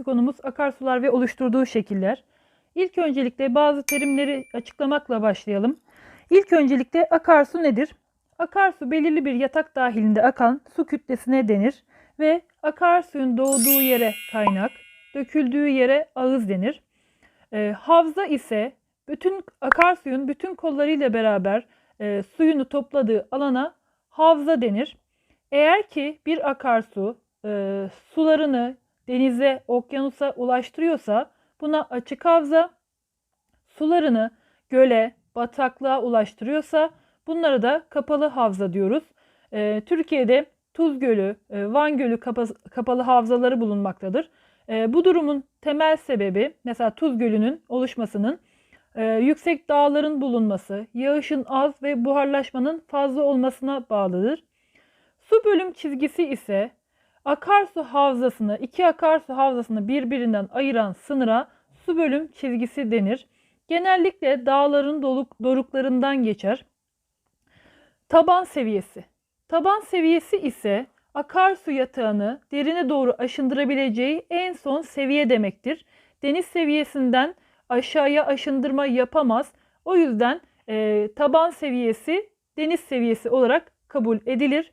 bugünkü konumuz akarsular ve oluşturduğu şekiller. İlk öncelikle bazı terimleri açıklamakla başlayalım. İlk öncelikle akarsu nedir? Akarsu belirli bir yatak dahilinde akan su kütlesine denir ve akarsuyun doğduğu yere kaynak, döküldüğü yere ağız denir. Ee, havza ise bütün akarsuyun bütün kollarıyla beraber e, suyunu topladığı alana havza denir. Eğer ki bir akarsu e, sularını denize, okyanusa ulaştırıyorsa buna açık havza, sularını göle, bataklığa ulaştırıyorsa bunlara da kapalı havza diyoruz. E, Türkiye'de Tuz Gölü, e, Van Gölü kapa- kapalı havzaları bulunmaktadır. E, bu durumun temel sebebi mesela Tuz Gölü'nün oluşmasının e, yüksek dağların bulunması, yağışın az ve buharlaşmanın fazla olmasına bağlıdır. Su bölüm çizgisi ise akarsu havzasını, iki akarsu havzasını birbirinden ayıran sınıra su bölüm çizgisi denir. Genellikle dağların doluk, doruklarından geçer. Taban seviyesi. Taban seviyesi ise akarsu yatağını derine doğru aşındırabileceği en son seviye demektir. Deniz seviyesinden aşağıya aşındırma yapamaz. O yüzden e, taban seviyesi deniz seviyesi olarak kabul edilir.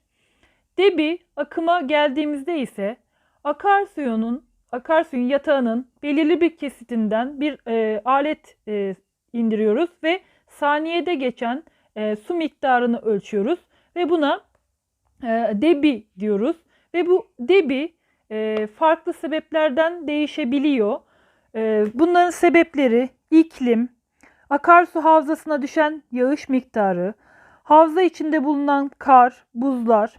Debi akıma geldiğimizde ise akarsuyunun akarsuyun yatağının belirli bir kesitinden bir e, alet e, indiriyoruz ve saniyede geçen e, su miktarını ölçüyoruz ve buna e, debi diyoruz ve bu debi e, farklı sebeplerden değişebiliyor. E, bunların sebepleri iklim, akarsu havzasına düşen yağış miktarı, havza içinde bulunan kar, buzlar,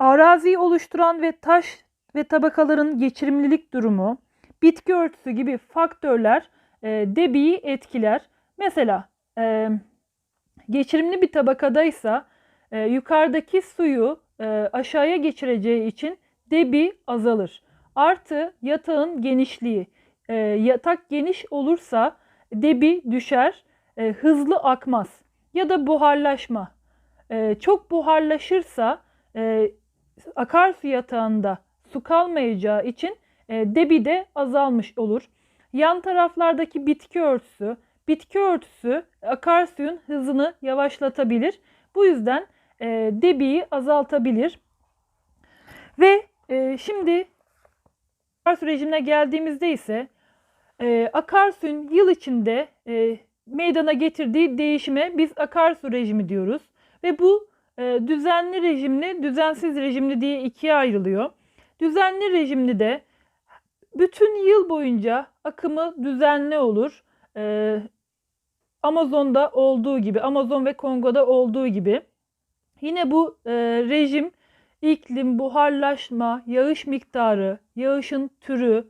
araziyi oluşturan ve taş ve tabakaların geçirimlilik durumu, bitki örtüsü gibi faktörler e, debiyi etkiler. Mesela e, geçirimli bir tabakadaysa e, yukarıdaki suyu e, aşağıya geçireceği için debi azalır. Artı yatağın genişliği. E, yatak geniş olursa debi düşer, e, hızlı akmaz. Ya da buharlaşma. E, çok buharlaşırsa e, akarsu yatağında su kalmayacağı için e, debi de azalmış olur. Yan taraflardaki bitki örtüsü, bitki örtüsü akarsuyun hızını yavaşlatabilir. Bu yüzden e, debiyi azaltabilir. Ve e, şimdi akarsu rejimine geldiğimizde ise e, akarsuyun yıl içinde e, meydana getirdiği değişime biz akarsu rejimi diyoruz. Ve bu düzenli rejimli, düzensiz rejimli diye ikiye ayrılıyor. Düzenli rejimli de bütün yıl boyunca akımı düzenli olur. E, Amazon'da olduğu gibi, Amazon ve Kongo'da olduğu gibi. Yine bu e, rejim iklim, buharlaşma, yağış miktarı, yağışın türü,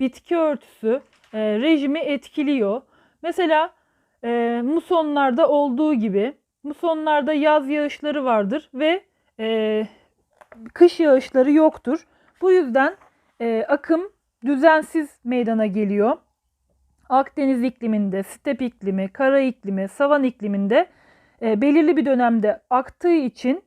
bitki örtüsü e, rejimi etkiliyor. Mesela e, musonlarda olduğu gibi musonlarda yaz yağışları vardır ve e, kış yağışları yoktur. Bu yüzden e, akım düzensiz meydana geliyor. Akdeniz ikliminde, step iklimi, kara iklimi, savan ikliminde e, belirli bir dönemde aktığı için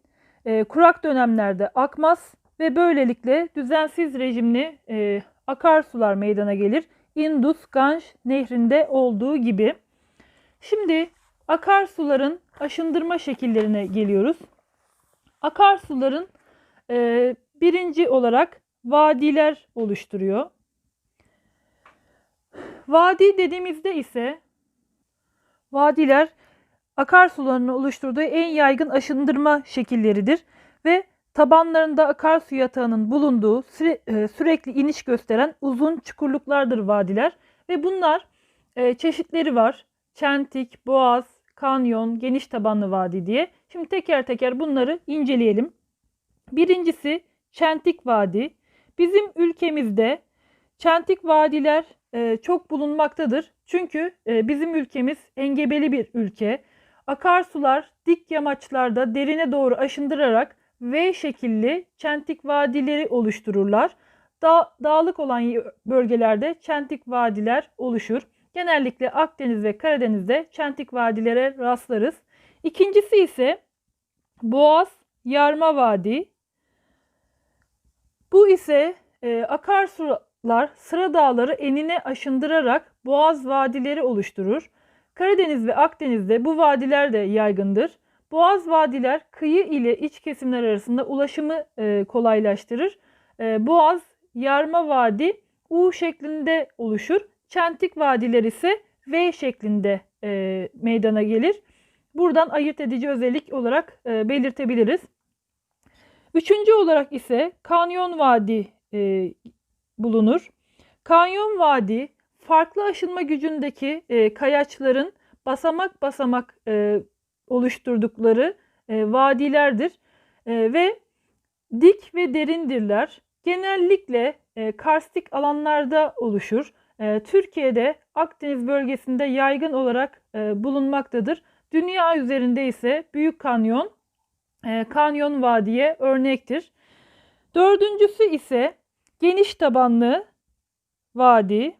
e, kurak dönemlerde akmaz ve böylelikle düzensiz rejimli e, akarsular meydana gelir. Indus Ganj nehrinde olduğu gibi. Şimdi akarsuların aşındırma şekillerine geliyoruz. Akarsuların e, birinci olarak vadiler oluşturuyor. Vadi dediğimizde ise vadiler akarsuların oluşturduğu en yaygın aşındırma şekilleridir ve tabanlarında akarsu yatağının bulunduğu süre, e, sürekli iniş gösteren uzun çukurluklardır vadiler ve bunlar e, çeşitleri var. Çentik, boğaz, kanyon, geniş tabanlı vadi diye. Şimdi teker teker bunları inceleyelim. Birincisi Çentik Vadi. Bizim ülkemizde çentik vadiler e, çok bulunmaktadır. Çünkü e, bizim ülkemiz engebeli bir ülke. Akarsular dik yamaçlarda derine doğru aşındırarak V şekilli çentik vadileri oluştururlar. Da, dağlık olan bölgelerde çentik vadiler oluşur. Genellikle Akdeniz ve Karadeniz'de çentik vadilere rastlarız. İkincisi ise Boğaz Yarma Vadi. Bu ise e, akarsu Akarsular sıra dağları enine aşındırarak boğaz vadileri oluşturur. Karadeniz ve Akdeniz'de bu vadiler de yaygındır. Boğaz vadiler kıyı ile iç kesimler arasında ulaşımı e, kolaylaştırır. E, Boğaz, Yarma Vadi U şeklinde oluşur. Çentik vadiler ise V şeklinde e, meydana gelir. Buradan ayırt edici özellik olarak e, belirtebiliriz. Üçüncü olarak ise Kanyon Vadi e, bulunur. Kanyon Vadi farklı aşınma gücündeki e, kayaçların basamak basamak e, oluşturdukları e, vadilerdir E, ve dik ve derindirler. Genellikle e, karstik alanlarda oluşur. E, Türkiye'de Akdeniz bölgesinde yaygın olarak e, bulunmaktadır. Dünya üzerinde ise Büyük Kanyon, e, Kanyon Vadiye örnektir. Dördüncüsü ise geniş tabanlı vadi.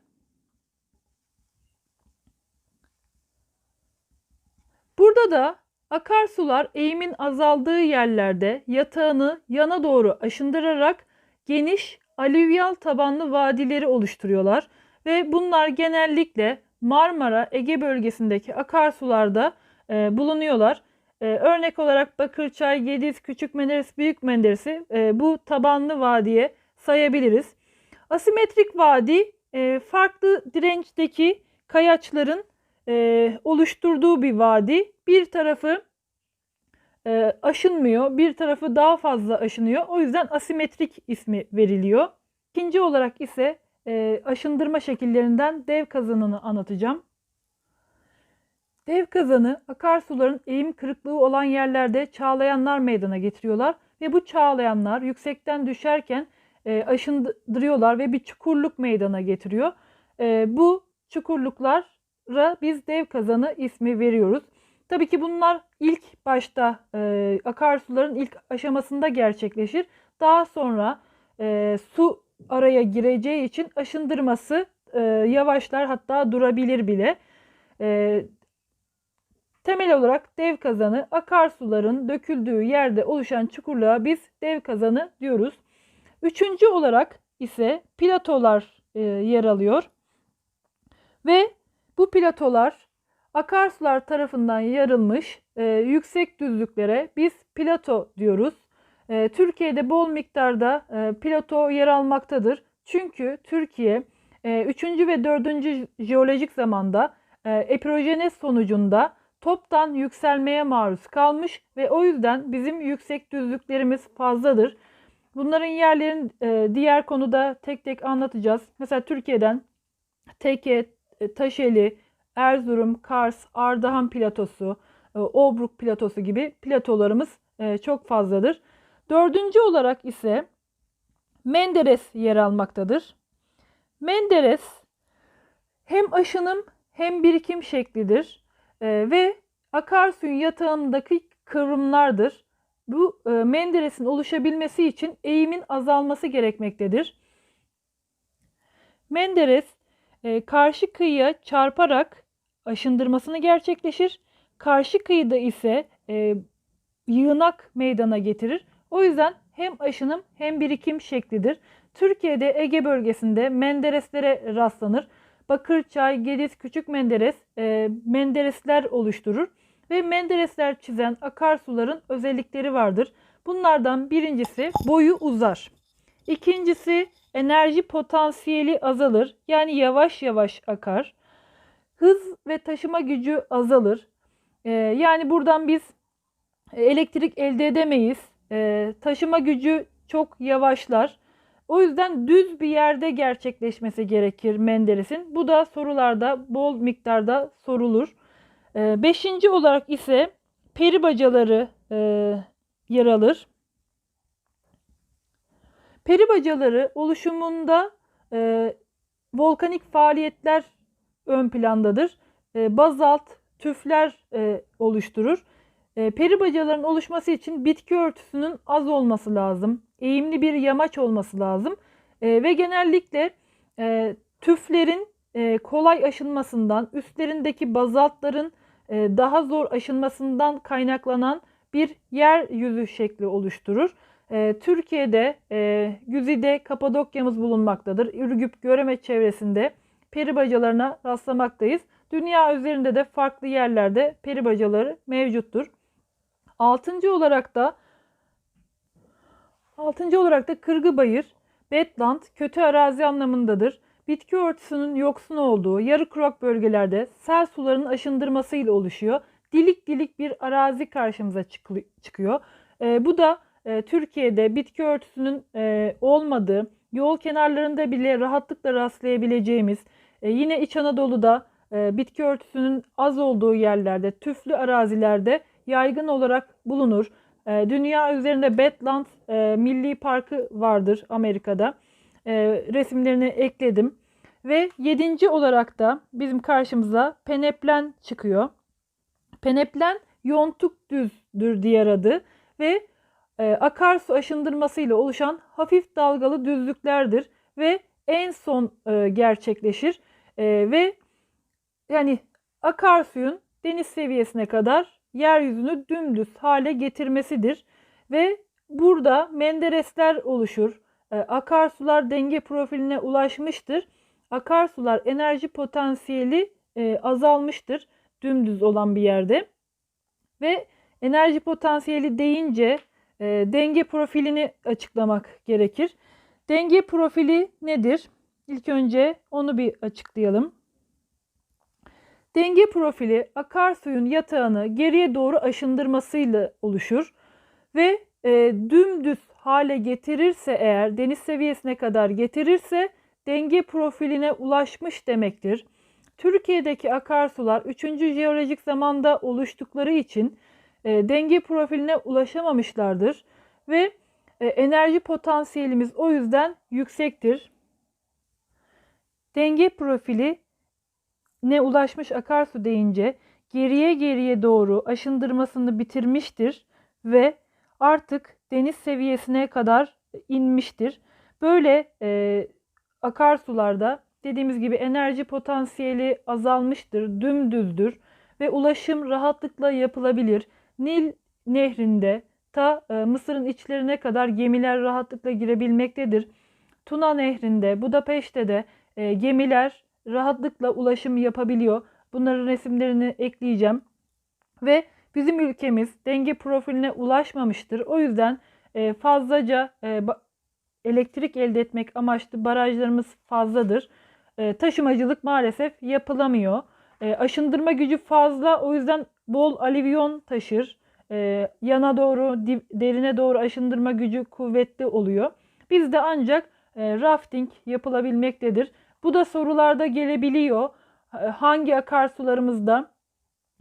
Burada da akarsular eğimin azaldığı yerlerde yatağını yana doğru aşındırarak geniş alüvyal tabanlı vadileri oluşturuyorlar ve bunlar genellikle Marmara, Ege bölgesindeki akarsularda e, bulunuyorlar. E, örnek olarak Bakırçay, Gediz, Küçük Menderes, Büyük Menderes'i e, bu tabanlı vadiye sayabiliriz. Asimetrik vadi e, farklı dirençteki kayaçların e, oluşturduğu bir vadi. Bir tarafı e, aşınmıyor, bir tarafı daha fazla aşınıyor. O yüzden asimetrik ismi veriliyor. İkinci olarak ise e, aşındırma şekillerinden dev kazanını anlatacağım. Dev kazanı akarsuların eğim kırıklığı olan yerlerde çağlayanlar meydana getiriyorlar ve bu çağlayanlar yüksekten düşerken e, aşındırıyorlar ve bir çukurluk meydana getiriyor. E, bu çukurluklara biz dev kazanı ismi veriyoruz. Tabii ki bunlar ilk başta e, akarsuların ilk aşamasında gerçekleşir. Daha sonra e, su araya gireceği için aşındırması e, yavaşlar hatta durabilir bile. E, temel olarak dev kazanı akarsuların döküldüğü yerde oluşan çukurluğa biz dev kazanı diyoruz. Üçüncü olarak ise platolar e, yer alıyor. Ve bu platolar akarsular tarafından yarılmış e, yüksek düzlüklere biz plato diyoruz. E, Türkiye'de bol miktarda e, plato yer almaktadır. Çünkü Türkiye 3. E, ve 4. jeolojik zamanda e, epirojenez sonucunda toptan yükselmeye maruz kalmış ve o yüzden bizim yüksek düzlüklerimiz fazladır. Bunların yerlerini e, diğer konuda tek tek anlatacağız. Mesela Türkiye'den Teke, Taşeli, Erzurum, Kars, Ardahan platosu, Obruk platosu gibi platolarımız çok fazladır. Dördüncü olarak ise Menderes yer almaktadır. Menderes hem aşınım hem birikim şeklidir e, ve akarsuyun yatağındaki kıvrımlardır. Bu e, Menderes'in oluşabilmesi için eğimin azalması gerekmektedir. Menderes e, karşı kıyıya çarparak aşındırmasını gerçekleşir. Karşı kıyıda ise e, yığınak meydana getirir. O yüzden hem aşınım hem birikim şeklidir. Türkiye'de Ege bölgesinde Mendereslere rastlanır. Bakırçay, Gediz, Küçük Menderes e, Menderesler oluşturur ve Menderesler çizen akarsuların özellikleri vardır. Bunlardan birincisi boyu uzar. İkincisi enerji potansiyeli azalır. Yani yavaş yavaş akar. Hız ve taşıma gücü azalır. Ee, yani buradan biz elektrik elde edemeyiz. Ee, taşıma gücü çok yavaşlar. O yüzden düz bir yerde gerçekleşmesi gerekir Menderes'in. Bu da sorularda bol miktarda sorulur. Ee, beşinci olarak ise peri bacaları e, yer alır. Peri bacaları oluşumunda e, volkanik faaliyetler ön plandadır. E, bazalt, tüfler e, oluşturur. E, peri bacaların oluşması için bitki örtüsünün az olması lazım. Eğimli bir yamaç olması lazım. E, ve genellikle e, tüflerin e, kolay aşınmasından, üstlerindeki bazaltların e, daha zor aşınmasından kaynaklanan bir yeryüzü şekli oluşturur. Türkiye'de Güzide Kapadokya'mız bulunmaktadır. Ürgüp Göreme çevresinde peri bacalarına rastlamaktayız. Dünya üzerinde de farklı yerlerde peri bacaları mevcuttur. Altıncı olarak da Altıncı olarak da Kırgıbayır, Betland, kötü arazi anlamındadır. Bitki örtüsünün yoksun olduğu yarı kurak bölgelerde sel sularının aşındırmasıyla oluşuyor. Dilik dilik bir arazi karşımıza çıkı- çıkıyor. E, bu da e, Türkiye'de bitki örtüsünün e, olmadığı, yol kenarlarında bile rahatlıkla rastlayabileceğimiz, e, yine İç Anadolu'da e, bitki örtüsünün az olduğu yerlerde, tüflü arazilerde yaygın olarak bulunur. E, dünya üzerinde Badlands e, Milli Parkı vardır Amerika'da. E, resimlerini ekledim. Ve yedinci olarak da bizim karşımıza peneplen çıkıyor. Peneplen yontuk düzdür diğer adı ve e, akarsu aşındırmasıyla oluşan hafif dalgalı düzlüklerdir ve en son e, gerçekleşir E, ve yani akarsuyun deniz seviyesine kadar yeryüzünü dümdüz hale getirmesidir ve burada menderesler oluşur. E, akarsular denge profiline ulaşmıştır. Akarsular enerji potansiyeli e, azalmıştır dümdüz olan bir yerde. Ve enerji potansiyeli deyince e, denge profilini açıklamak gerekir. Denge profili nedir? İlk önce onu bir açıklayalım. Denge profili akarsuyun yatağını geriye doğru aşındırmasıyla oluşur ve e, dümdüz hale getirirse eğer deniz seviyesine kadar getirirse denge profiline ulaşmış demektir. Türkiye'deki akarsular 3. jeolojik zamanda oluştukları için e, denge profiline ulaşamamışlardır ve e, enerji potansiyelimiz o yüzden yüksektir. Denge profili ne ulaşmış akarsu deyince geriye geriye doğru aşındırmasını bitirmiştir ve artık deniz seviyesine kadar inmiştir. Böyle e, akarsularda dediğimiz gibi enerji potansiyeli azalmıştır, dümdüzdür ve ulaşım rahatlıkla yapılabilir. Nil nehrinde ta e, Mısır'ın içlerine kadar gemiler rahatlıkla girebilmektedir. Tuna nehrinde, Budapeşte de e, gemiler rahatlıkla ulaşım yapabiliyor. Bunların resimlerini ekleyeceğim. Ve bizim ülkemiz denge profiline ulaşmamıştır. O yüzden e, fazlaca e, elektrik elde etmek amaçlı barajlarımız fazladır. E, taşımacılık maalesef yapılamıyor. Aşındırma gücü fazla o yüzden bol alivyon taşır. Yana doğru, derine doğru aşındırma gücü kuvvetli oluyor. Bizde ancak rafting yapılabilmektedir. Bu da sorularda gelebiliyor. E, hangi akarsularımızda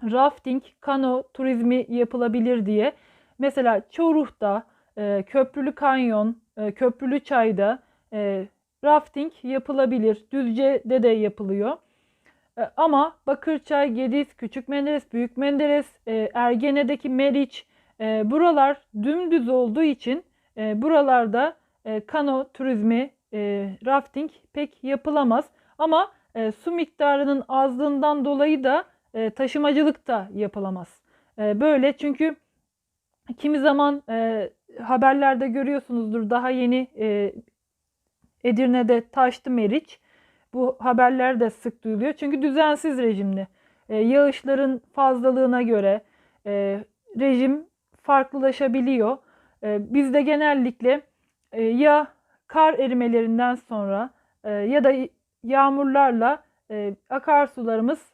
rafting, kano turizmi yapılabilir diye. Mesela Çoruh'ta, e, Köprülü Kanyon, e, Köprülü Çay'da e, rafting yapılabilir. Düzce'de de yapılıyor. Ama Bakırçay, Gediz, Küçük Menderes, Büyük Menderes, Ergene'deki Meriç buralar dümdüz olduğu için buralarda kano turizmi, e, rafting pek yapılamaz. Ama e, su miktarının azlığından dolayı da e, taşımacılık da yapılamaz. E, böyle çünkü kimi zaman e, haberlerde görüyorsunuzdur daha yeni e, Edirne'de taştı Meriç. Bu haberler de sık duyuluyor. Çünkü düzensiz rejimli. E, yağışların fazlalığına göre e, rejim farklılaşabiliyor. E, bizde genellikle e, ya kar erimelerinden sonra e, ya da yağmurlarla e, akarsularımız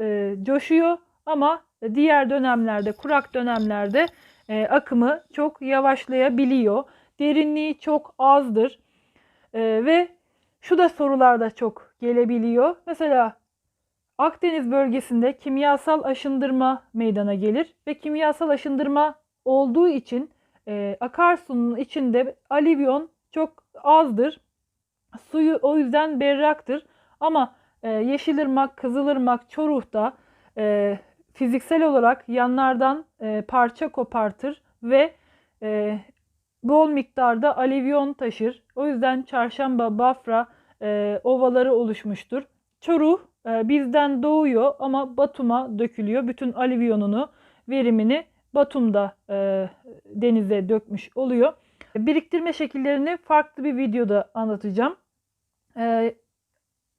e, coşuyor ama diğer dönemlerde, kurak dönemlerde e, akımı çok yavaşlayabiliyor. Derinliği çok azdır. E, ve şu da sorularda çok gelebiliyor. Mesela Akdeniz bölgesinde kimyasal aşındırma meydana gelir ve kimyasal aşındırma olduğu için e, akarsunun içinde alivyon çok azdır. Suyu o yüzden berraktır. Ama e, Yeşilırmak, Kızılırmak, Çoruh'ta e, fiziksel olarak yanlardan e, parça kopartır ve e, bol miktarda alivyon taşır. O yüzden Çarşamba, Bafra e, ovaları oluşmuştur. Çoruh e, bizden doğuyor ama Batum'a dökülüyor. Bütün alivyonunu, verimini Batum'da e, denize dökmüş oluyor. Biriktirme şekillerini farklı bir videoda anlatacağım. Ee,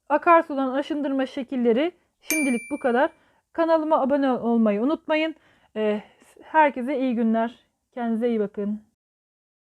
akarsudan aşındırma şekilleri şimdilik bu kadar. Kanalıma abone olmayı unutmayın. Ee, herkese iyi günler. Kendinize iyi bakın.